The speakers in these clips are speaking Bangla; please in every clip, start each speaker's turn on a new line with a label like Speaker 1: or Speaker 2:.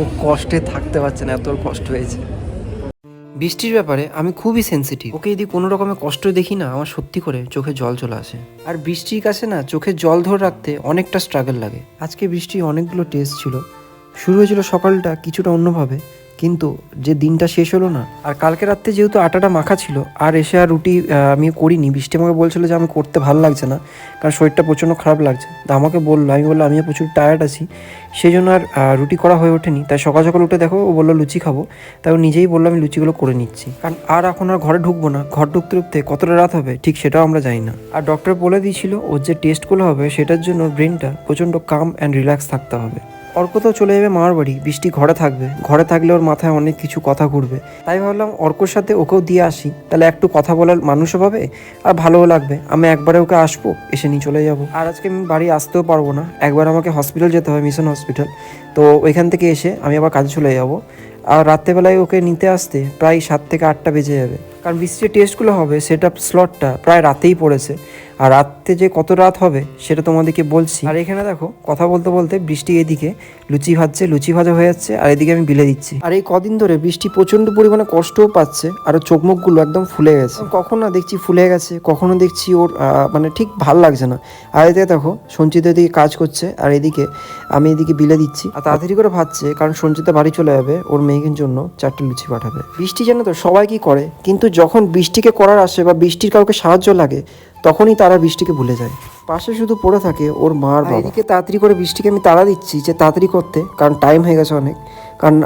Speaker 1: ও কষ্টে থাকতে পারছে না, এত কষ্ট হয়েছে। বৃষ্টির ব্যাপারে আমি খুবই সেন্সিটিভ ওকে যদি কোনো রকমের কষ্ট দেখি না, আমার সত্যি করে চোখে জল চলে আসে। আর বৃষ্টির কাছে না, চোখে জল ধরে রাখতে অনেকটা স্ট্রাগল লাগে। আজকে বৃষ্টি অনেকগুলো টেস্ট ছিল। শুরু হয়েছিল সকালটা কিছুটা অন্যভাবে। কিন্তু যে দিনটা শেষ হলো না, আর কালকে রাত্রে যেহেতু আটাটা মাখা ছিল, আর এসে আর রুটি আমি করিনি। বৃষ্টি আমাকে বলছিল যে আমি করতে ভালো লাগছে না, কারণ শরীরটা প্রচণ্ড খারাপ লাগছে। তা আমাকে বলল, আমি বললাম, আমিও প্রচুর টায়ার্ড আছি। সেই জন্য আর রুটি করা হয়ে ওঠেনি। তাই সকাল সকাল উঠে দেখো, ও বলল, লুচি খাব। তাই ও নিজেই বলল, আমি লুচিগুলো করে নিচ্ছি। কারণ আর এখন আর ঘরে ঢুকবো না। ঘর ঢুকতে ঢুকতে কতটা রাত হবে, ঠিক সেটাও আমরা জানি না। আর ডক্টর বলে দিয়েছিল, ওর যে টেস্টগুলো হবে, সেটার জন্য ব্রেনটা প্রচণ্ড কাম অ্যান্ড রিল্যাক্স থাকতে হবে। অর্ক তো চলে যাবে মামার বাড়ি, বৃষ্টি ঘরে থাকবে। ঘরে থাকলে ওর মাথায় অনেক কিছু কথা ঘুরবে। তাই ভাবলাম অর্কর সাথে ওকেও দিয়ে আসি। তাহলে একটু কথা বলার মানুষও পাবে আর ভালোও লাগবে। আমি একবারে ওকে আসব, এসে নিয়ে চলে যাব। আর আজকে আমি বাড়ি আসতেও পারব না। একবার আমাকে হসপিটাল যেতে হবে মিশন হসপিটাল তো ওইখান থেকে এসে আমি আবার কাজে চলে যাব। আর রাত্রেবেলায় ওকে নিতে আসতে প্রায় সাত থেকে আটটা বেজে যাবে। কারণ বৃষ্টির টেস্টগুলো হবে সেটা স্লটটা প্রায় রাতেই পড়েছে। আর রাত্রে যে কত রাত হবে সেটা তোমাদেরকে বলছি। আর এখানে দেখো কথা বলতে বলতে বৃষ্টি এদিকে লুচি ভাজছে লুচি ভাজা হয়ে যাচ্ছে আর এদিকে আমি বিলে দিচ্ছি। আর এই কদিন ধরে বৃষ্টি প্রচণ্ড পরিমাণে কষ্টও পাচ্ছে আর ওর চোখ মুখগুলো একদম ফুলে গেছে। কখনো না দেখছি ফুলে গেছে কখনো দেখছি ওর মানে ঠিক ভালো লাগছে না। আর এদিকে দেখো সঞ্চিত এদিকে কাজ করছে আর এদিকে আমি এদিকে বিলে দিচ্ছি। আর তাড়াতাড়ি করে ভাবছে কারণ সঞ্চিতা বাড়ি চলে যাবে ওর মেয়ের জন্য চারটে লুচি পাঠাবে। বৃষ্টি জানো তো সবাই কি করে কিন্তু যখন বৃষ্টিকে করার আসে বা বৃষ্টির কাউকে সাহায্য লাগে তখনই তারা বৃষ্টিকে ভুলে যায়। পাশে শুধু পড়ে থাকে ওর মার বাবা। এদিকে তাড়াতাড়ি করে বৃষ্টিকে আমি তাড়া দিচ্ছি যে তাড়াতাড়ি করতে কারণ টাইম হয়ে গেছে অনেক। কারণ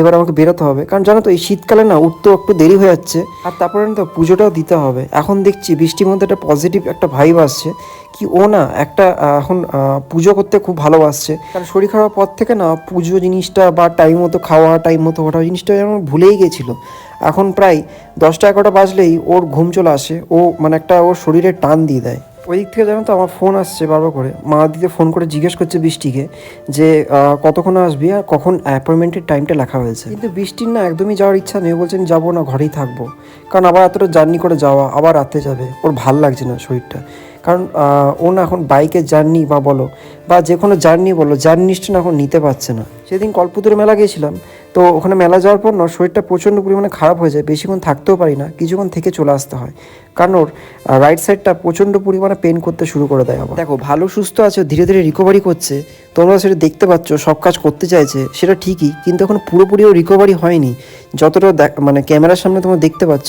Speaker 1: এবার আমাকে বেরোতে হবে। কারণ জানো তো এই শীতকালে না উঠতেও একটু দেরি হয়ে যাচ্ছে। আর তারপরে না তো পুজোটাও দিতে হবে। এখন দেখছি বৃষ্টির মধ্যে একটা পজিটিভ একটা ভাইব আসছে। কি ও না একটা এখন পুজো করতে খুব ভালোবাসছে। কারণ শরীর খারাপ পর থেকে না পুজো জিনিসটা বা টাইম মতো খাওয়া টাইম মতো ওঠা জিনিসটা যেন ভুলেই গেছিল। এখন প্রায় দশটা এগারোটা বাজলেই ওর ঘুম চলে আসে। ও মানে একটা ওর শরীরে টান দিয়ে দেয়। ওই দিক থেকে জানো তো আমার ফোন আসছে বারবার করে। মা দিতে ফোন করে জিজ্ঞেস করছে বৃষ্টিকে যে কতক্ষণ আসবি আর কখন অ্যাপয়েন্টমেন্টের টাইমটা লেখা হয়েছে। কিন্তু বৃষ্টির না একদমই যাওয়ার ইচ্ছা নেই। বলছেন যাব না, ঘরেই থাকব। কারণ আবার এতটা জার্নি করে যাওয়া, আবার রাতে যাবে। ওর ভালো লাগছে না শরীরটা। কারণ ও না এখন বাইকের জার্নি বা বলো, বা যে কোনো জার্নি বলো জার্নিটা না এখন নিতে পারছে না। সেদিন কল্পতরু মেলা গিয়েছিলাম। তো ওখানে মেলা যাওয়ার পর না শরীরটা প্রচণ্ড পরিমাণে খারাপ হয়ে যায়, বেশিক্ষণ থাকতেও পারি না, কিছুক্ষণ থেকে চলে আসতে হয়। কারণ ওর রাইট সাইডটা প্রচণ্ড পরিমাণে পেন করতে শুরু করে দেয় আমার। দেখো, ভালো, সুস্থ আছে, ধীরে ধীরে রিকভারি করছে, তোমরা সেটা দেখতে পাচ্ছ, সব কাজ করতে চাইছে, সেটা ঠিকই, কিন্তু এখন পুরোপুরিও রিকভারি হয়নি। যতটা মানে ক্যামেরার সামনে তোমরা দেখতে পাচ্ছ,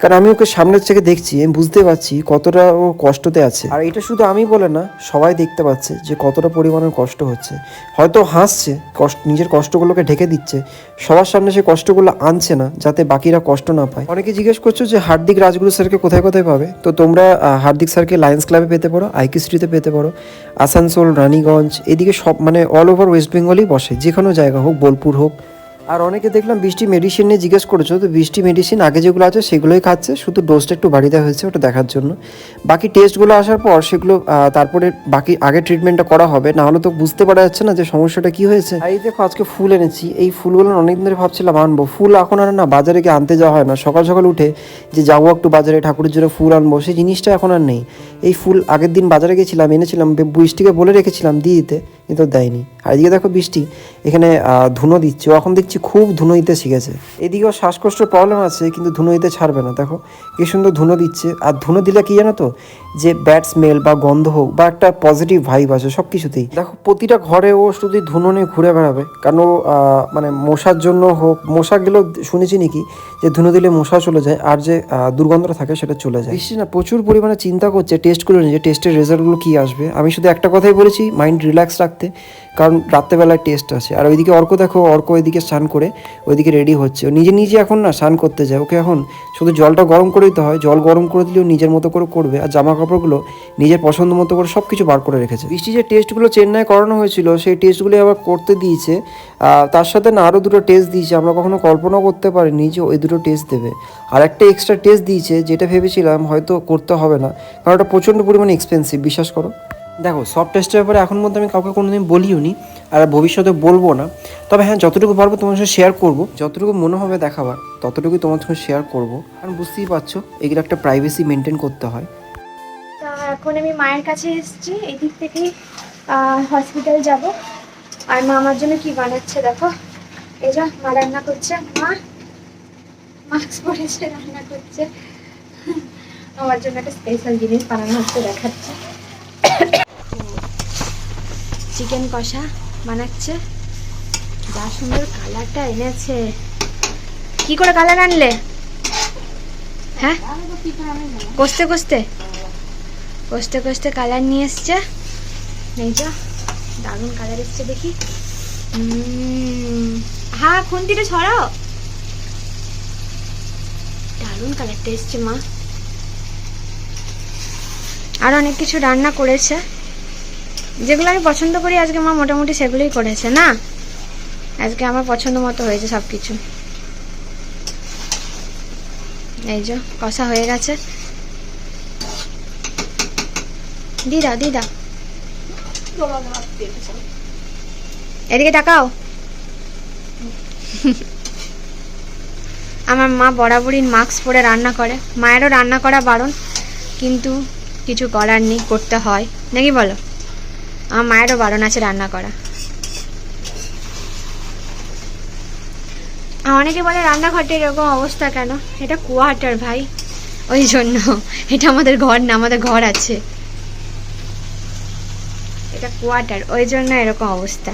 Speaker 1: কারণ আমি ওকে সামনের থেকে দেখছি, আমি বুঝতে পারছি কতটা ও কষ্টতে আছে। আর এটা শুধু আমি বলে না, সবাই দেখতে পাচ্ছে যে কতটা পরিমাণের কষ্ট হচ্ছে। হয়তো হাসছে, কষ্ট, নিজের কষ্টগুলোকে ঢেকে দিচ্ছে, সবার সামনে সে কষ্টগুলো আনছে না, যাতে বাকিরা কষ্ট না পায়। অনেকে জিজ্ঞেস করছ যে হার্দিক রাজগুরু স্যারকে কোথায় কোথায় পাবে? তো তোমরা হার্দিক স্যারকে লায়ন্স ক্লাবে পেতে পারো আইকি স্ট্রিতে পেতে পারো, আসানসোল, রানীগঞ্জ, এদিকে সব মানে অল ওভার ওয়েস্ট বেঙ্গলই বসে যে কোনো জায়গা হোক, বোলপুর হোক আর অনেকে দেখলাম বৃষ্টি মেডিসিন নিয়ে জিজ্ঞেস করেছ, তো বৃষ্টি মেডিসিন আগে যেগুলো আছে সেগুলোই খাচ্ছে, শুধু ডোজটা একটু বাড়িয়ে দেওয়া হয়েছে ওটা দেখার জন্য। বাকি টেস্টগুলো আসার পর সেগুলো তারপরে বাকি আগে ট্রিটমেন্টটা করা হবে, না হলে তো বুঝতে পারা যাচ্ছে না যে সমস্যাটা কি হয়েছে। এই দেখো আজকে ফুল এনেছি, এই ফুলগুলো অনেকদিন ধরে ভাবছিলাম আনব। ফুল এখন আর না, বাজারে গিয়ে আনতে যাওয়া হয় না। সকাল সকাল উঠে যে যাব একটু বাজারে, ঠাকুরের জন্য ফুল আনব, সেই জিনিসটা এখন আর নেই। এই ফুল আগের দিন বাজারে গেছিলাম, এনেছিলাম বৃষ্টিকে বলে রেখেছিলাম দিয়ে দিতে কিন্তু দেয়নি। আর এদিকে দেখো বৃষ্টি, এখানে ধুনো দিচ্ছে। ও এখন দেখছি খুব ধুনো দিতে শিখেছে। এদিকেও শ্বাসকষ্টের প্রবলেম আছে, কিন্তু ধুনো দিতে ছাড়বে না। দেখো, কি সুন্দর ধুনো দিচ্ছে। আর ধুনো দিলে কি জানো তো? যে ব্যাড স্মেল বা গন্ধ হোক, বা একটা পজিটিভ ভাইব আছে সব কিছুতেই দেখো, প্রতিটা ঘরে ও শুধু ধুনো নিয়ে ঘুরে বেড়াবে। কারণ ও মানে মশার জন্য হোক, মশা গেলেও শুনেছি নাকি যে ধুনো দিলে মশা চলে যায়, আর যে দুর্গন্ধটা থাকে সেটা চলে যায়। বৃষ্টি না প্রচুর পরিমাণে চিন্তা করছে টেস্টগুলো নিয়ে টেস্টের রেজাল্টগুলো কী আসবে? আমি শুধু একটা কথাই বলেছি মাইন্ড রিল্যাক্স রাখতে। কারণ রাত্রেবেলায় টেস্ট আছে। আর ওইদিকে অর্ক দেখো, অর্ক ওইদিকে স্নান করে ওইদিকে রেডি হচ্ছে। ও নিজে নিজে এখন না স্নান করতে যায়। ওকে এখন শুধু জলটা গরম করে দিতে হয়। জল গরম করে দিলেও নিজের মতো করে করবে। আর জামা কাপড়গুলো নিজের পছন্দ মতো করে সব কিছু বার করে রেখেছে। বৃষ্টি যে টেস্টগুলো চেন্নাই করানো হয়েছিল, সেই টেস্টগুলি আবার করতে দিয়েছে। তার সাথে না আরও দুটো টেস্ট দিয়েছে। আমরা কখনো কল্পনাও করতে পারিনি যে ওই দুটো টেস্ট দেবে। আর একটা এক্সট্রা টেস্ট দিয়েছে, যেটা ভেবেছিলাম হয়তো করতে হবে না। কারণ ওটা প্রচণ্ড পরিমাণে এক্সপেন্সিভ বিশ্বাস করো। দেখো সব টেস্টের ব্যাপারে এখন মধ্যে আমি কাউকে কোনোদিন বলিও নি আর ভবিষ্যতে বলব না। তবে হ্যাঁ যতটুকু পারব তোমার সাথে শেয়ার করব। যতটুকু মনে হবে দেখাবার, ততটুকুই তোমার সঙ্গে শেয়ার করব। কারণ বুঝতেই পারছ, এগুলো একটা প্রাইভেসি মেনটেন করতে হয়।
Speaker 2: এখন আমি মায়ের কাছে এসেছি এই দিক থেকেই হসপিটাল যাব। আর মা আমার জন্য কি বানাচ্ছে দেখো। এই যা, মা রান্না করছে। মা মাস্ক পরেছে রান্না করছে। আমার জন্য একটা স্পেশাল জিনিস বানানো হচ্ছে, দেখাচ্ছে। চিকেন কষা বানাচ্ছে। যা সুন্দর কালারটা এনেছে। কি করে কালার আনলে? হ্যাঁ? কষতে কষতে। কষতে কষতে কালার নিয়ে এসছে। এই যা, দারুণ কালার এসছে দেখি। হ্যাঁ খুন্তিটা ছড়াও। দারুণ কালারটা এসছে মা। আর অনেক কিছু রান্না করেছে। যেগুলো আমি পছন্দ করি, আজকে মা মোটামুটি সেগুলোই করেছে, না? আজকে আমার পছন্দ মতো হয়েছে সব কিছু এই যে, কষা হয়ে গেছে। দিদা দিদা। এদিকে তাকাও। আমার মা বরাবরই মাস্ক পরে রান্না করে। মায়েরও রান্না করা বারণ, কিন্তু কিছু করার নেই, করতে হয়। নাকি বলো? আমার মায়েরও বারণ আছে রান্না করা। অনেকে বলে রান্নাঘরটা এরকম অবস্থা কেন? এটা কোয়ার্টার ভাই। ওই জন্য, এটা আমাদের ঘর না, আমাদের ঘর আছে। এটা কোয়ার্টার ওই জন্য এরকম অবস্থা।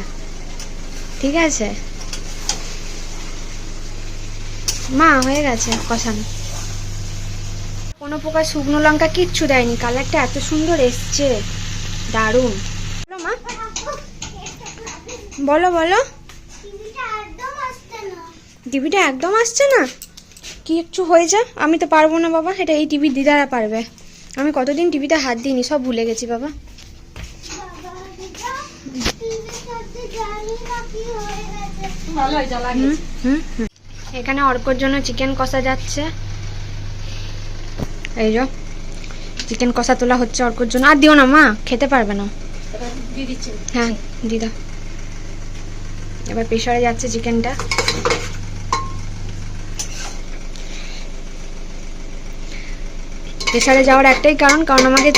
Speaker 2: ঠিক আছে? মা, হয়ে গেছে কষানো। কোনো প্রকার শুকনো লঙ্কা কিচ্ছু দেয়নি, কালারটা এত সুন্দর এসছে। দারুণ। বলো বলো। টিভিটা একদম আসছে না। কি একটু হয়ে যা আমি তো পারব না বাবা এটা এই টিভি দিদারা পারবে। আমি কতদিন টিভিতে হাত দিইনি, সব ভুলে গেছি বাবা। এখানে অর্কর জন্য চিকেন কষা যাচ্ছে। এই যো, চিকেন কষা তোলা হচ্ছে অর্কর জন্য। আর দিও না মা, খেতে পারবে না। হ্যাঁ দিদা এবার প্রেশারে যাচ্ছে চিকেনটা। প্রেশারে যাওয়ার একটাই কারণ কারণ আমাকে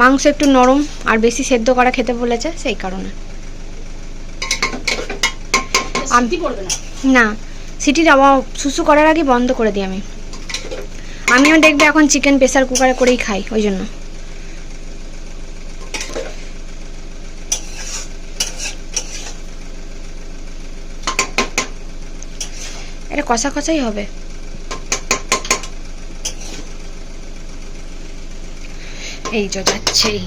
Speaker 2: মাংস একটু নরম আর বেশি সেদ্ধ করা খেতে বলেছে সেই কারণে। না? সিটির আবার সুসু করার আগে বন্ধ করে দিই আমি। আমিও দেখবে এখন চিকেন প্রেসার কুকারে করেই খাই ওই জন্য। কষা কষাই হবে। এই যে যাচ্ছেই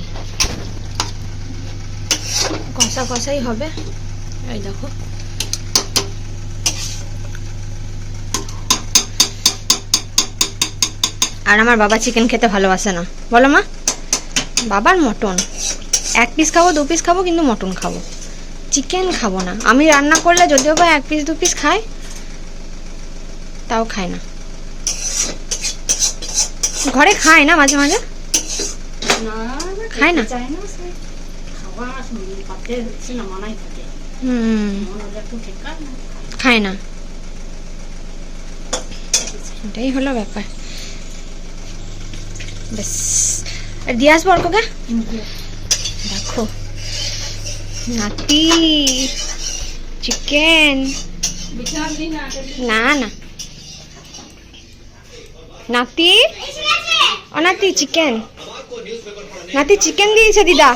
Speaker 2: কষা কষাই হবে। এই দেখো। আর আমার বাবা চিকেন খেতে ভালোবাসে না। বলো মা। বাবার মটন। এক পিস খাব, দু পিস খাব, কিন্তু মটন খাব। চিকেন খাব না। আমি রান্না করলে যদিও বা এক পিস দু পিস খাই তাও খায় না। ঘরে খায় না মাঝে মাঝে? খায় না? খায় না। এটাই হলো ব্যাপার। বেশ আর দিয়ে আসব অর্ককে দেখো। নাতি। চিকেন। না না। নাতি? ও নাতি চিকেন নাতি চিকেন দিয়েছে দিদা।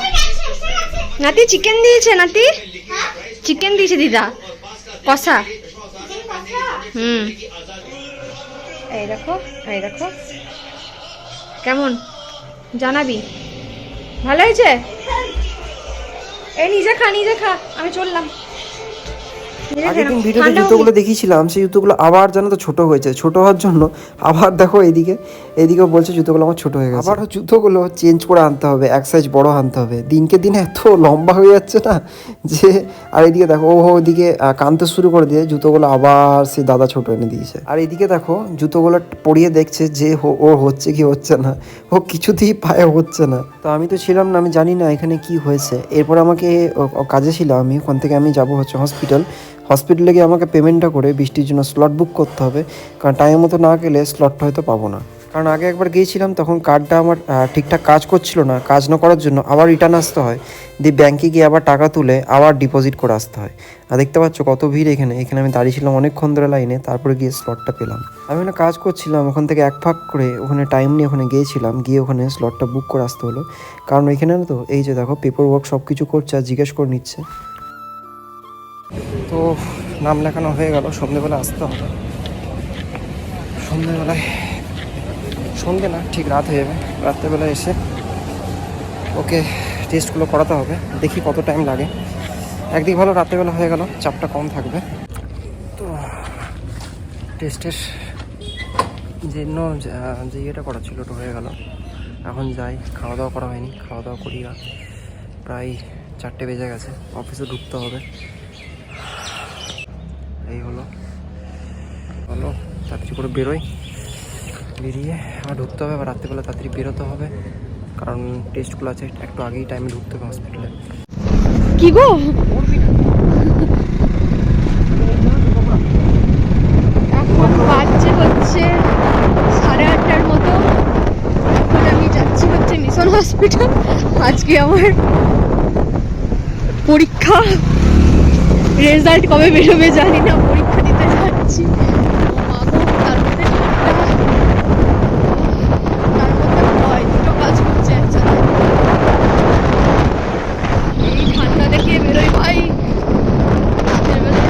Speaker 2: নাতি চিকেন দিয়েছে নাতি? চিকেন দিয়েছে দিদা। কষা? হুম। এই দেখো এই দেখো। কেমন? জানাবি? ভালো হয়েছে? এই নিজে খা নিজে খা। আমি চললাম।
Speaker 1: আগের দিন ভিডিওতে জুতোগুলো দেখিয়েছিলাম সেই জুতোগুলো আবার জানো তো ছোট হয়েছে। ছোট হওয়ার জন্য আবার দেখো এদিকে এদিকেও বলছে জুতোগুলো আমার ছোট হয়ে গেছে। আবার জুতোগুলো চেঞ্জ করে আনতে হবে এক সাইজ বড় আনতে হবে। দিনকে দিন এত লম্বা হয়ে যাচ্ছে না যে আর এদিকে দেখো ও ওদিকে কাঁদতে শুরু করে দিয়ে জুতোগুলো আবার সে দাদা ছোট এনে দিয়েছে। আর এদিকে দেখো জুতোগুলো পরিয়ে দেখছে যে হো- ওর হচ্ছে কি হচ্ছে না। ও কিছুতেই পায়ে হচ্ছে না। তো আমি তো ছিলাম না আমি জানি না এখানে কি হয়েছে। এরপর আমাকে ও- ও কাজে ছিলাম আমি ওখান থেকে আমি যাব হচ্ছে হসপিটাল হসপিটালে গিয়ে আমাকে পেমেন্টটা করে বৃষ্টির জন্য স্লট বুক করতে হবে। কারণ টাইম মতো না গেলে স্লটটা হয়তো পাবো না। কারণ আগে একবার গিয়েছিলাম, তখন কার্ডটা আমার ঠিকঠাক কাজ করছিল না। কাজ না করার জন্য আবার রিটার্ন আসতে হয়। দিয়ে ব্যাংকে গিয়ে আবার টাকা তুলে আবার ডিপোজিট করে আসতে হয়। আর দেখতে পাচ্ছ কত ভিড় এখানে। এখানে আমি দাঁড়িয়েছিলাম অনেকক্ষণ ধরে লাইনে তারপরে গিয়ে স্লটটা পেলাম। আমি ওখানে কাজ করছিলাম, ওখান থেকে এক ফাঁক করে ওখানে টাইম নিয়ে ওখানে গিয়েছিলাম। গিয়ে ওখানে স্লটটা বুক করে আসতে হলো। কারণ এখানে না তো, এই যে দেখো পেপার ওয়ার্ক সব কিছু করছে আর জিজ্ঞেস করে নিচ্ছে। তো নাম লেখানো হয়ে গেল, সন্ধেবেলা আসতে হবে। সন্ধেবেলায়, সন্ধে না, ঠিক রাত হয়ে যাবে। রাত্রেবেলায় এসে ওকে টেস্টগুলো করাতে হবে, দেখি কত টাইম লাগে। একদিক ভালো, রাত্রেবেলা হয়ে গেল, চাপটা কম থাকবে। তো টেস্টের জন্য যে ইয়েটা করা ছিল, ওটা হয়ে গেল। এখন যাই খাওয়া দাওয়া করা হয়নি খাওয়া দাওয়া করি প্রায় চারটে বেজে গেছে, অফিসে ঢুকতে হবে। এই হলো। হলো তাড়াতাড়ি করে বেরোই। বেরিয়ে আবার ঢুকতে হবে, আবার রাত্রিবেলা তাড়াতাড়ি বেরোতে হবে। কারণ টেস্টগুলো আছে, একটু আগেই টাইমে ঢুকতে হবে হসপিটালে
Speaker 2: কি গো? হচ্ছে সাড়ে আটটার মতো। আমি যাচ্ছি হচ্ছে হসপিটাল আজকে আমার পরীক্ষা। রেজাল্ট কবে বেরোবে জানি না পরীক্ষা দিতে যাচ্ছি ও মা গো, তার মধ্যে ঠান্ডা তার মধ্যে ভয় দুটো কাজ করছে একসাথে এই ঠান্ডা দেখে বেরোই ভাই রাতের বেলায়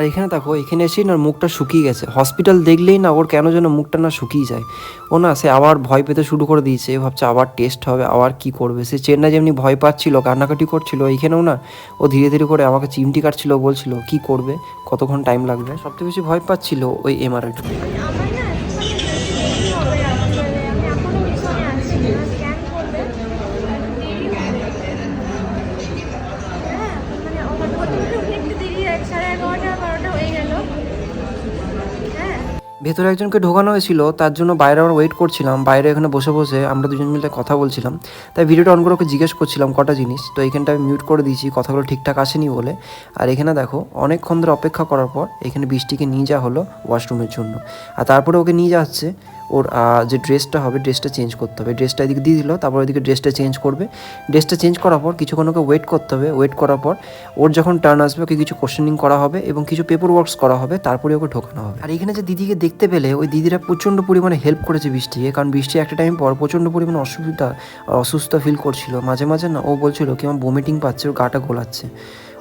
Speaker 1: আর এখানে দেখো, এখানে এসেই না মুখটা শুকিয়ে গেছে। হসপিটাল দেখলেই না ওর কেন যেন মুখটা না শুকিয়ে যায়। ও না সে আবার ভয় পেতে শুরু করে দিয়েছে। ভাবছে আবার টেস্ট হবে, আবার কি করবে? সে চেন্নাই যেমনি ভয় পাচ্ছিল, কান্নাকাটি করছিল এইখানেও না ও ধীরে ধীরে করে আমাকে চিমটি কাটছিল, বলছিল, কি করবে? কতক্ষণ টাইম লাগবে? সবথেকে বেশি ভয় পাচ্ছিল ওই এমআরআইটা ভেতরে একজনকে ঢোকানো হয়েছিল, তার জন্য বাইরে আমরা ওয়েট করছিলাম, বাইরে এখানে বসে বসে আমরা দুজন মিলে কথা বলছিলাম। তাই ভিডিওটা অন করে ওকে জিজ্ঞেস করছিলাম কটা জিনিস, তো এখানটা আমি মিউট করে দিয়েছি, কথাগুলো ঠিকঠাক আসেনি বলে। আর এখানে দেখো, অনেকক্ষণ ধরে অপেক্ষা করার পর এখানে বৃষ্টিকে নিয়ে যাওয়া হলো ওয়াশরুমের জন্য। আর তারপরে ওকে নিয়ে যাচ্ছে ওর যে ড্রেসটা হবে ড্রেসটা চেঞ্জ করতে হবে। ড্রেসটা এদিকে দিয়ে দিল, তারপর এদিকে ড্রেসটা চেঞ্জ করবে। ড্রেসটা চেঞ্জ করার পর কিছুক্ষণ ওকে ওয়েট করতে হবে। ওয়েট করার পর ওর যখন টার্ন আসবে, ওকে কিছু কোশ্চেনিং করা হবে এবং কিছু পেপার ওয়ার্কস করা হবে, তারপরে ওকে ঢোকানো হবে। আর এখানে যে দিদিকে দেখতে পেলে, ওই দিদিরা প্রচণ্ড পরিমাণে হেল্প করেছে বৃষ্টিকে, কারণ বৃষ্টি একটা টাইম পর প্রচণ্ড পরিমাণে অসুবিধা, অসুস্থ ফিল করছিল। মাঝে মাঝে না, ও বলছিল কি, আমার বমিটিং পাচ্ছে, ওর গাটা গোলাচ্ছে।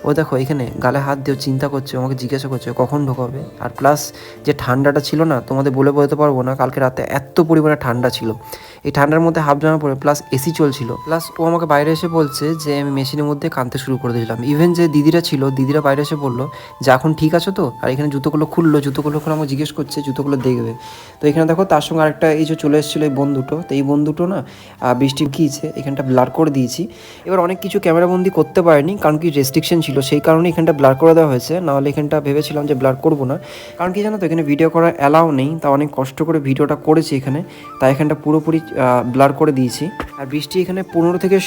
Speaker 1: ও দেখো, এখানে গালে হাত দিয়েও চিন্তা করছে, আমাকে জিজ্ঞাসা করছে, কখন ঢোকাবে? আর প্লাস যে ঠান্ডাটা ছিল না, তোমাদের বলে বলতে পারব না, কালকে রাতে এত পরিমাণে ঠান্ডা ছিল। এই ঠান্ডার মধ্যে হাফ জামা পরে প্লাস এসি চলছিল। প্লাস ও আমাকে বাইরে এসে বলছে যে, আমি মেশিনের মধ্যে কাঁদতে শুরু করে দিয়েছিলাম ইভেন যে দিদিরা ছিল, দিদিরা বাইরে এসে বলল যে, এখন ঠিক আছে তো? আর এখানে জুতোগুলো খুললো, জুতোগুলো খুলে আমাকে জিজ্ঞেস করছে, জুতোগুলো দেখবে? তো এখানে দেখো, তার সঙ্গে আরেকটা এই যে চলে এসেছিল এই বন্ধুটো। তো এই বন্ধুটো না বৃষ্টি গিয়েছে এখানটা ব্লার করে দিয়েছি। এবার অনেক কিছু ক্যামেরাবন্দি করতে পারিনি, কারণ কি রেস্ট্রিকশন ছিল। সেই কারণে এখানটা ব্লার করে দেওয়া হয়েছে। নাহলে এখানটা ভেবেছিলাম যে, ব্লার করব না। কারণ কি জানো তো, এখানে ভিডিও করা অ্যালাউ নেই। তা অনেক কষ্ট করে ভিডিওটা করেছি এখানে। তাই এখানটা পুরোপুরি ব্লার করে দিয়েছি। আর বৃষ্টি এখানে পনেরো থেকে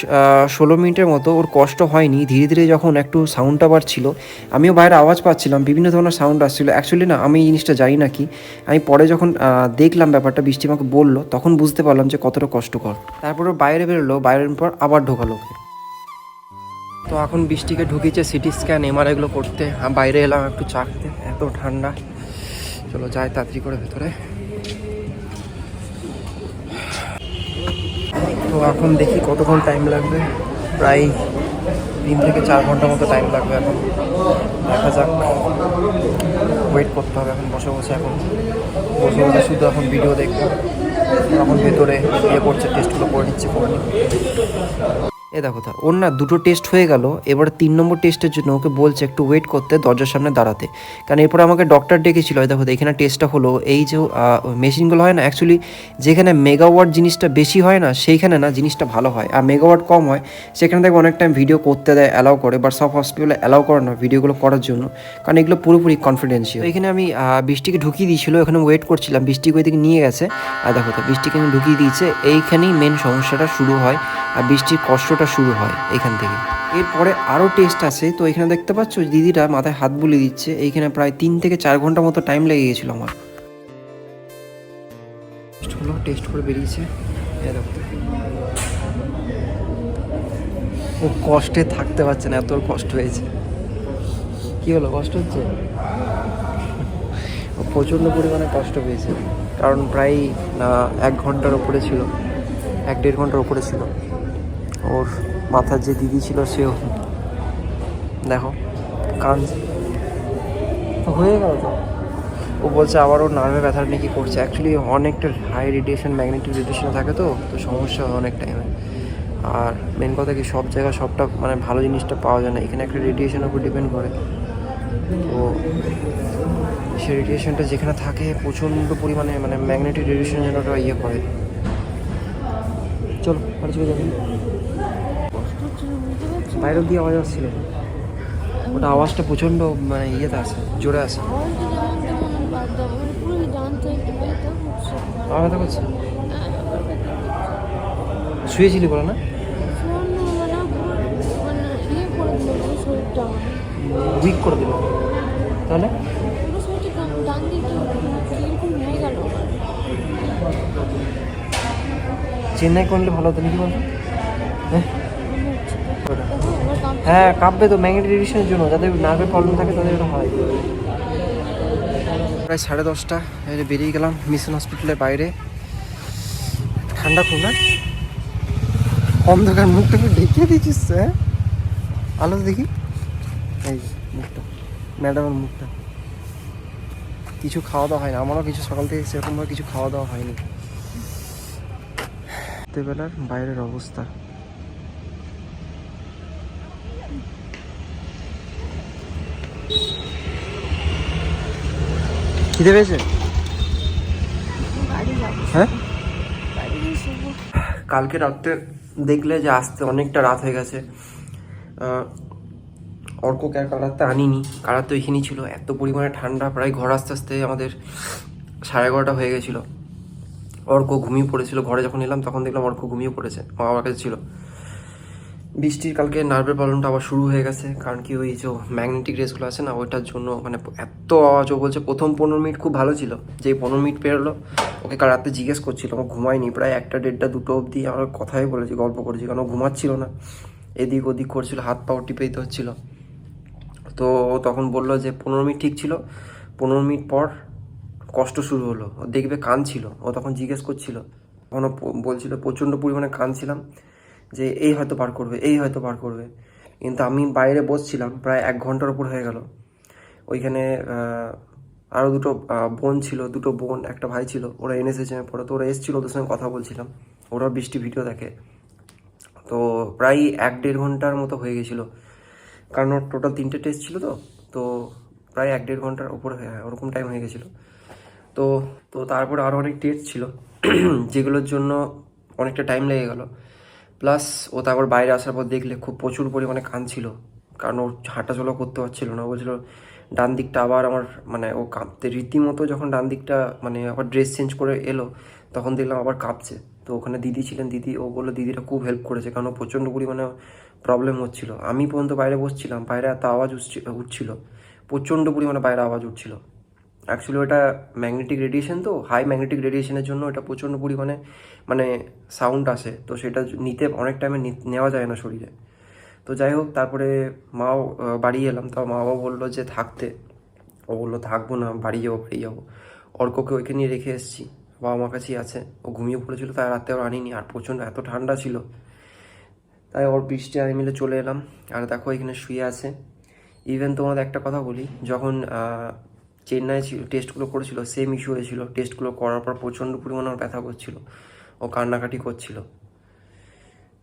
Speaker 1: ষোলো মিনিটের মতো ওর কষ্ট হয়নি। ধীরে ধীরে যখন একটু সাউন্ডটা বাড়ছিল, আমিও বাইরে আওয়াজ পাচ্ছিলাম, বিভিন্ন ধরনের সাউন্ড আসছিল। অ্যাকচুয়ালি না, আমি এই জিনিসটা জানি না কি। আমি পরে যখন দেখলাম ব্যাপারটা, বৃষ্টি আমাকে বলল, তখন বুঝতে পারলাম যে কতটা কষ্টকর। তারপরে বাইরে বেরোলো, বাইরের পর আবার ঢোকালো তো এখন বৃষ্টিকে ঢুকিয়েছে সিটি স্ক্যান এমআর এগুলো করতে। বাইরে এলাম একটু চাকতে, এত ঠান্ডা। চলো যাই তাড়াতাড়ি করে ভেতরে। তো এখন দেখি কতক্ষণ টাইম লাগবে। প্রায় তিন থেকে চার ঘণ্টা মতো টাইম লাগবে এখন। দেখা যাক। ওয়েট করতে হবে এখন, বসে বসে এখন। বসে বসে শুধু এখন ভিডিও দেখব। এখন ভেতরে ইয়ে করছে টেস্টগুলো করে নিচ্ছে ফোন এ দেখো তা, ওর না দুটো টেস্ট হয়ে গেল, এবার তিন নম্বর টেস্টের জন্য ওকে বলছে একটু ওয়েট করতে দরজার সামনে দাঁড়াতে। কারণ এরপরে আমাকে ডক্টর ডেকেছিল দেখো এখানে টেস্টটা হলো, এই যে মেশিনগুলো হয় না অ্যাকচুয়ালি যেখানে মেগাওয়াট জিনিসটা বেশি হয় না, সেইখানে না জিনিসটা ভালো হয়। আর মেগাওয়াট কম হয়, সেখানে দেখবে অনেক টাইম ভিডিও করতে দেয় অ্যালাউ করে বাট সব হসপিটালে অ্যালাউ করে না ভিডিওগুলো করার জন্য, কারণ এগুলো পুরোপুরি কনফিডেন্সিয়াল এখানে আমি বৃষ্টিকে ঢুকিয়ে দিয়েছিল এখানে ওয়েট করছিলাম বৃষ্টিকে ওই ওইদিকে নিয়ে গেছে, আর দেখো তো, বৃষ্টিকে আমি ঢুকিয়ে দিয়েছে, এইখানেই মেন সমস্যাটা শুরু হয়, আর বৃষ্টির কষ্টটা শুরু হয় এখান থেকে। এরপরে আরও টেস্ট আছে, তো এখানে দেখতে পাচ্ছ দিদিরা মাথায় হাত বুলিয়ে দিচ্ছে। এইখানে প্রায় তিন থেকে চার ঘণ্টা মতো টাইম লেগে গেছিল আমার। টেস্ট করে বেরিয়েছে। ও কষ্টে থাকতে পারছে না, এত কষ্ট হয়েছে। কি হলো, কষ্ট হচ্ছে? প্রচণ্ড পরিমাণে কষ্ট পেয়েছে। কারণ প্রায় এক ঘণ্টার ওপরে ছিল। এক দেড় ঘণ্টার ওপরে ছিল। ওর মাথার যে দিদি ছিল সেও। দেখো, কান হয়ে গেল তো। ও বলছে, আবার ওর নার্ভে ব্যথা নাকি করছে? অ্যাকচুয়ালি অনেকটা হাই রেডিয়েশন ম্যাগনেটিক রেডিয়েশন থাকে তো তো সমস্যা হয় অনেক টাইমে আর মেন কথা কি, সব জায়গায় সবটা মানে ভালো জিনিসটা পাওয়া যায় না। এখানে একটা রেডিয়েশনের উপর ডিপেন্ড করে। তো সেই রেডিয়েশনটা যেখানে থাকে, প্রচণ্ড পরিমাণে মানে ম্যাগনেটিক রেডিয়েশন যেন ওটা ইয়ে করে। চলো, বাড়ি চলে বাইরে দিয়ে আওয়াজ আসছিল। ওটা আওয়াজটা প্রচণ্ড মানে ইয়েতে আসে, জোরে আসে। আমার করছে। শুয়েছিলি বলো না? উইক করে দিল। তাহলে? চেন্নাই করলে ভালো হতো, নাকি বলতো হ্যাঁ ওটা। হ্যাঁ কাঁপবে তো ম্যাগনেটিক রেডিয়েশনের জন্য, যাদের নার্ভের প্রবলেম থাকে তাদের এটা হয়। প্রায় সাড়ে দশটা বেরিয়ে গেলাম, মিশন হসপিটালের বাইরে। ঠান্ডা খুব না? অন্ধকার, মুখটা ঢেকে দিয়েছিস হ্যাঁ? আলো দেখি। এই মুখটা। ম্যাডামের মুখটা। কিছু খাওয়া দাওয়া হয় না আমারও কিছু সকাল থেকে সেরকমভাবে কিছু খাওয়া দাওয়া হয়নি। রাত্রেবেলার বাইরের অবস্থা। খিদে পেয়েছে? হ্যাঁ? কালকে রাত্রে দেখলে যে আসতে অনেকটা রাত হয়ে গেছে। অর্ককে আর কাল রাত্রে আনিনি। কাল তো ওইখানেই ছিল। এত পরিমাণে ঠান্ডা প্রায় ঘর আসতে আসতে আমাদের সাড়ে এগারোটা হয়ে গেছিল। অর্ক ঘুমিয়ে পড়েছিল। ঘরে যখন এলাম তখন দেখলাম অর্ক ঘুমিয়ে পড়েছে। মা বাবার কাছে ছিল। বৃষ্টির কালকে নার্ভের প্রবলেমটা আবার শুরু হয়ে গেছে। কারণ কি ওই যে ম্যাগনেটিক রেসগুলো আছে না, ওইটার জন্য মানে এত আওয়াজ, ও বলছে প্রথম পনেরো মিনিট খুব ভালো ছিল। যে পনেরো মিনিট পেরোলো, ওকে কাল রাতে জিজ্ঞেস করছিল, ও ঘুমায়নি? প্রায় একটা দেড়টা, দুটো অবধি আমার কথাই বলেছি, গল্প করেছি কারণ ঘুমাচ্ছিল না? এদিক ওদিক করছিল, হাত পাও টিপে দিতে হচ্ছিল। তো তখন বলল যে পনেরো মিনিট ঠিক ছিল, পনেরো মিনিট পর কষ্ট শুরু হলো। ও দেখবে কান ছিল। ও তখন জিজ্ঞেস করছিল, তখন বলছিল, প্রচণ্ড পরিমাণে কাঁদছিলাম যে এই হয়তো পার করবে, এই হয়তো পার করবে। কিন্তু আমি বাইরে বসছিলাম, প্রায় এক ঘণ্টার উপর হয়ে গেল। ওইখানে আরও দুটো বোন ছিল, দুটো বোন, একটা ভাই ছিল, ওরা এনএসএসে পড়ে। তো ওরা এসেছিল ওদের সঙ্গে কথা বলছিলাম। ওরাও বৃষ্টি ভিডিও দেখে। তো প্রায় এক দেড় ঘণ্টার মতো হয়ে গেছিল। কারণ ওর টোটাল তিনটে টেস্ট ছিল তো। তো প্রায় এক দেড় ঘণ্টার উপরে হয়ে ওরকম টাইম হয়ে গেছিল। তো তো তারপরে আরও অনেক টেস্ট ছিল। যেগুলোর জন্য অনেকটা টাইম লেগে গেল। প্লাস ও তারপর বাইরে আসার পর দেখলে খুব প্রচুর পরিমাণে কাঁদছিল। কারণ ও হাঁটাচলা করতে পারছিল না। বলছিল, ডান দিকটা আবার আমার মানে ও কাঁপতে রীতিমতো যখন ডান দিকটা মানে আবার ড্রেস চেঞ্জ করে এলো, তখন দেখলাম আবার কাঁপছে। তো ওখানে দিদি ছিলেন, দিদি, ও বলল, দিদিটা খুব হেল্প করেছে, কারণ ও প্রচণ্ড পরিমাণে প্রবলেম হচ্ছিল। আমি পর্যন্ত বাইরে বসছিলাম, বাইরে এত আওয়াজ উঠছিল প্রচণ্ড পরিমাণে বাইরে আওয়াজ উঠছিল অ্যাকচুয়ালি ওটা ম্যাগনেটিক রেডিয়েশন তো হাই ম্যাগনেটিক রেডিয়েশনের জন্য এটা প্রচণ্ড পরিমাণে মানে সাউন্ড আসে। তো সেটা নিতে অনেক টাইমে নেওয়া যায় না শরীরে। তো যাই হোক, তারপরে মাও বাড়ি এলাম। তাও মা বাবা বলল যে থাকতে। ও বলল, থাকব না, বাড়ি যাব বাড়ি যাব। অর্ককে ওইখানে নিয়ে রেখে এসেছি। বাবা মার কাছেই আছে। ও ঘুমিয়ে পড়েছিল, তাই রাতে ওর আনিনি। আর প্রচণ্ড এত ঠান্ডা ছিল। তাই ওর বৃষ্টি, আমি মিলে চলে এলাম। আর দেখো, এখানে শুয়ে আছে। ইভেন তোমাদের একটা কথা বলি। যখন চেন্নাই ছিল টেস্টগুলো করেছিল সেম ইস্যু হয়েছিল। টেস্টগুলো করার পর প্রচণ্ড পরিমাণে ওর ব্যথা করছিল ও কান্নাকাটি করছিল।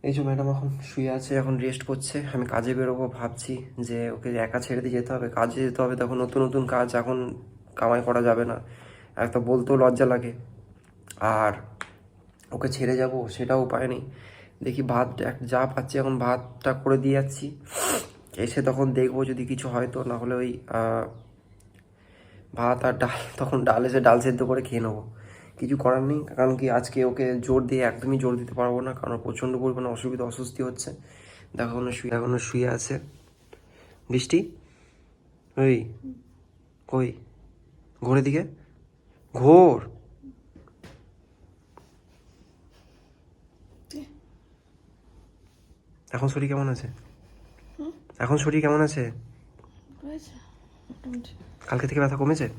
Speaker 1: এই যে ম্যাডাম এখন শুয়ে আছে, এখন রেস্ট করছে, আমি কাজে বেরোবো ভাবছি যে ওকে একা ছেড়ে দিয়ে যেতে হবে। কাজে যেতে হবে তখন নতুন নতুন কাজ এখন কামাই করা যাবে না। একটা বলতেও লজ্জা লাগে। আর ওকে ছেড়ে যাব সেটাও উপায় নেই। দেখি ভাত, এক- যা পাচ্ছি এখন ভাতটা করে দিয়ে যাচ্ছি। এসে তখন দেখব যদি কিছু হয় তো না হলে ওই ভাত আর ডাল তখন ডাল এসে ডাল সেদ্ধ করে খেয়ে নেব। কিছু করার নেই কারণ কি আজকে ওকে জোর দিয়ে একদমই জোর দিতে পারব না কারণ প্রচণ্ড পরিমাণে অসুবিধা অস্বস্তি হচ্ছে। দেখো এখনও শুয়ে এখনও শুয়ে আছে। বৃষ্টি? ওই কই? ঘোরের দিকে? ঘোর! এখন শরীর কেমন আছে? এখন শরীর কেমন আছে? কালকে থেকে ব্যথা কমেছে?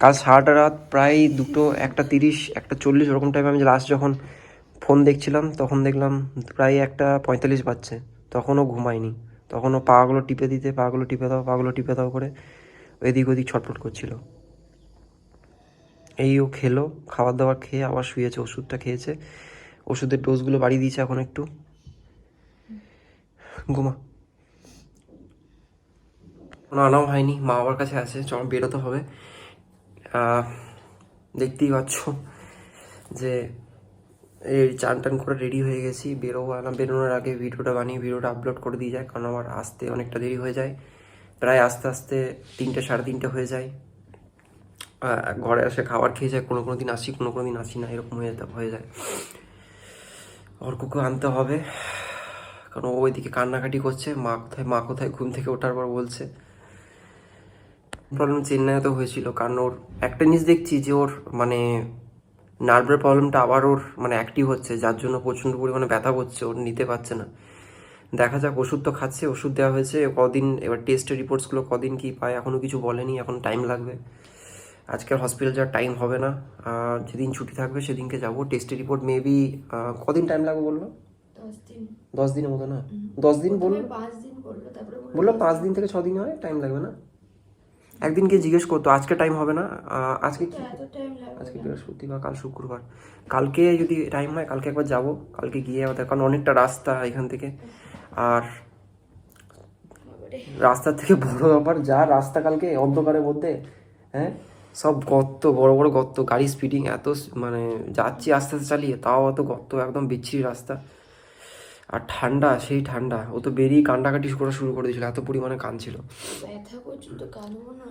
Speaker 1: কাল সারাটা রাত প্রায় দুটো, একটা তিরিশ, একটা চল্লিশ ওরকম টাইমে আমি লাস্ট যখন ফোন দেখছিলাম, তখন দেখলাম প্রায় একটা পঁয়তাল্লিশ বাজছে। তখনও ঘুমায়নি। তখনও পাগুলো টিপে দিতে পাগুলো টিপে দাও পাগুলো টিপে দাও করে এদিক ওদিক ছটফট করছিল। এই ও খেলো, খাবার দাবার খেয়ে আবার শুয়েছে, ওষুধটা খেয়েছে। ওষুধের ডোজগুলো বাড়িয়ে দিয়েছে এখন একটু। ঘুমা। কোনো আনাও হয়নি, মা বাবার কাছে আছে, চল বেরোতে হবে। দেখতেই পাচ্ছ যে এই চান টান করে রেডি হয়ে গেছি। বেরোবো না, বেরোনোর আগে ভিডিওটা বানিয়ে, ভিডিওটা আপলোড করে দিয়ে যায়, কারণ আমার আসতে অনেকটা দেরি হয়ে যায়। প্রায় আস্তে আস্তে তিনটে, সাড়ে তিনটে হয়ে যায়। ঘরে এসে খাবার খেয়ে যায়, কোনো কোনো দিন আসি, কোনো কোনো দিন আসি না, এরকম হয়ে যেতে, হয়ে যায়। অর্ককে আনতে হবে, কারণ ওইদিকে কান্নাকাটি করছে, মা কোথায় মা কোথায় ঘুম থেকে ওঠার পর বলছে প্রবলেম চেন্নাইতে হয়েছিল। কারণ ওর একটা জিনিস দেখছি যে ওর মানে নার্ভের প্রবলেমটা আবার ওর মানে অ্যাক্টিভ হচ্ছে যার জন্য প্রচণ্ড পরিমাণে ব্যথা করছে ওর নিতে পারছে না। দেখা যাক ওষুধ তো খাচ্ছে ওষুধ দেওয়া হয়েছে কদিন এবার টেস্টের রিপোর্টসগুলো কদিন কি পায় এখনও কিছু বলেনি এখন টাইম লাগবে। আজকে হসপিটাল যাওয়ার টাইম হবে না। আর যেদিন ছুটি থাকবে সেদিনকে যাব। টেস্টের রিপোর্ট মেবি কদিন টাইম লাগবে বলল?
Speaker 3: দশ দিন।
Speaker 1: দশ দিনের মতো না? দশ দিন বলল?
Speaker 3: প্রথমে পাঁচ দিন বলল বলল
Speaker 1: বলল পাঁচ দিন থেকে ছ দিন হয় টাইম লাগবে না? একদিন গিয়ে জিজ্ঞেস করতো আজকে টাইম হবে না? আজকে কি? আজকে বৃহস্পতিবার কাল শুক্রবার। কালকে যদি টাইম হয় কালকে একবার যাব। কালকে গিয়ে আমাদের কারণ অনেকটা রাস্তা এখান থেকে। আর রাস্তার থেকে বড় ব্যাপার যা রাস্তা কালকে অন্ধকারের মধ্যে হ্যাঁ? সব গর্ত বড় বড় গর্ত গাড়ি স্পিডিং এত মানে যাচ্ছি আস্তে আস্তে চালিয়ে তাও অত গর্ত একদম বিচ্ছিরি রাস্তা। আর ঠান্ডা সেই ঠান্ডা। ও তো বেরিয়ে কান্ডাকাটি করা শুরু করে দিয়েছিল এত পরিমাণে কাঁদছিল।
Speaker 3: ব্যথা করছিল তো কাঁদবো না।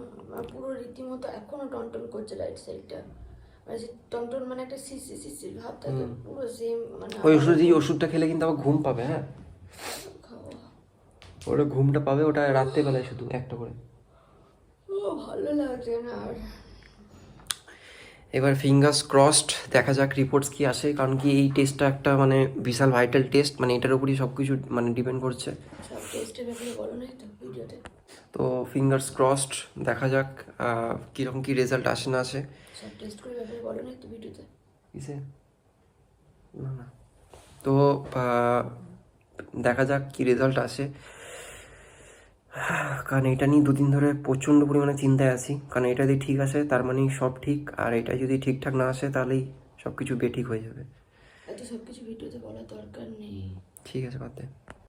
Speaker 3: পুরো রীতিমতো এখনও টনটন করছে রাইট সাইডটা মানে টনটন মানে একটা সিসি সিসি ভাব থাকে পুরো সেম মানে
Speaker 1: ওই ওষুধ এই ওষুধটা খেলে কিন্তু আবার ঘুম পাবে হ্যাঁ? ওটা ঘুমটা পাবে ওটা রাত্রেবেলায় শুধু একটা করে।
Speaker 3: ও ভালো লাগছে না আর।
Speaker 1: এবার ফিঙ্গার্স ক্রসড দেখা যাক রিপোর্টস কি আসে কারণ কি এই টেস্টটা একটা মানে বিশাল ভাইটাল টেস্ট মানে এটার উপরই সব কিছু মানে ডিপেন্ড করছে।
Speaker 3: না তো
Speaker 1: ফিঙ্গার্স ক্রসড দেখা যাক কীরকম কি রেজাল্ট আসে না আসে।
Speaker 3: না
Speaker 1: তো দেখা যাক কি রেজাল্ট আসে। কারণ এটা নিয়ে দুদিন ধরে প্রচণ্ড পরিমাণে চিন্তায় আছি। কারণ এটা যদি ঠিক আসে তার মানে সব ঠিক। আর এটা যদি ঠিকঠাক না আসে তাহলেই সব কিছু বেঠিক হয়ে যাবে।
Speaker 3: এত সব কিছু ভিডিওতে বলার দরকার নেই।
Speaker 1: ঠিক আছে বাদ